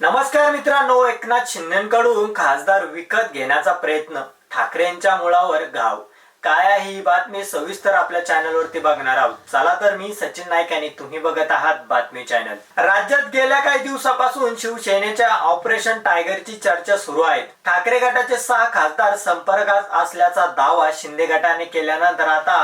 नमस्कार मित्रांनो एकनाथ शिंदेकडून खासदार विकत घेण्याचा प्रयत्न ठाकरेंच्या मुळावर घाव काय आहे ही बातमी सविस्तर आपल्या चॅनलवरती बघणार आहोत. चला तर मी सचिन नाईक आणि तुम्ही बघत आहात बातमी चॅनल. राज्यात गेल्या काही दिवसापासून शिवसेनेच्या ऑपरेशन टायगरची चर्चा सुरू आहे. ठाकरे गटाचे सहा खासदार संपर्कात असल्याचा दावा शिंदे गटाने केल्यानंतर आता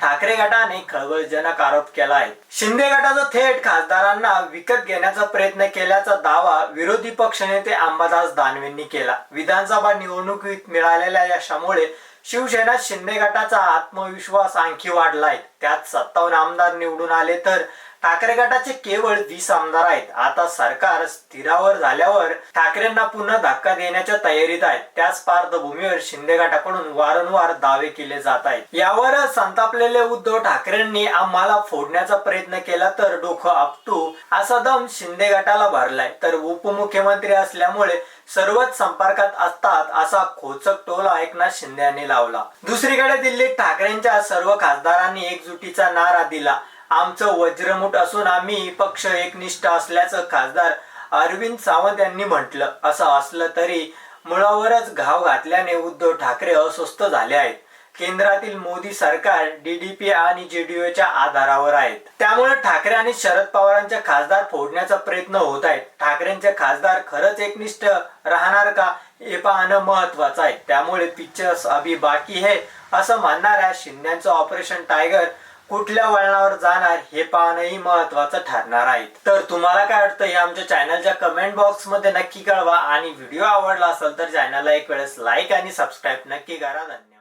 ठाकरे गटाने खळबळजनक आरोप केला आहे शिंदे गटाचा थेट खासदारांना विकत घेण्याचा प्रयत्न केल्याचा दावा विरोधी पक्षनेते अंबादास दानवेंनी केला. विधानसभा निवडणुकीत मिळालेल्या यशामुळे शिवसेना शिंदे गटाचा आत्मविश्वास आणखी वाढलाय. त्यात सत्तावन्न आमदार निवडून आले तर ठाकरे गटाचे केवळ वीस आमदार आहेत. आता सरकार स्थिरावर झाल्यावर ठाकरेंना पुन्हा धक्का देण्याच्या तयारीत आहेत. त्याच पार्श्वभूमीवर शिंदे गटाकडून वारंवार दावे केले जात आहेत. यावर संतापलेले उद्धव ठाकरेंनी आम्हाला फोडण्याचा प्रयत्न केला तर डोकं आपटू असा दम शिंदे गटाला भरलाय. तर उपमुख्यमंत्री असल्यामुळे सर्वच संपर्कात असतात असा खोचक टोला एकनाथ शिंदे यांनी लावला. दुसरीकडे दिल्लीत ठाकरेंच्या सर्व खासदारांनी एकजुटीचा नारा दिला. आमचं वज्रमुठ असून आम्ही पक्ष एकनिष्ठ असल्याचं खासदार अरविंद सावंत यांनी म्हटलं. असं असलं तरी मुळावरच घाव घातल्याने उद्धव ठाकरे अस्वस्थ झाले आहेत. केंद्रातील मोदी सरकार डीडीपी आणि जेडीयूच्या आधारावर आहेत. त्यामुळे ठाकरे आणि शरद पवारांच्या खासदार फोडण्याचा प्रयत्न होत आहे ठाकरेंचे खासदार खरंच एकनिष्ठ राहणार का हे पाहणं महत्वाचं आहे. त्यामुळे पिक्चर्स अभि बाकी है असं मानणाऱ्या शिंद्यांचं ऑपरेशन टायगर कुठल्या वळणावर जाणार हे पाहणंही महत्वाचं ठरणार आहे. तर तुम्हाला काय वाटतं हे आमच्या चॅनलच्या कमेंट बॉक्समध्ये नक्की कळवा आणि व्हिडिओ आवडला असेल तर चॅनलला एक वेळेस लाईक आणि सबस्क्राईब नक्की करा. धन्यवाद.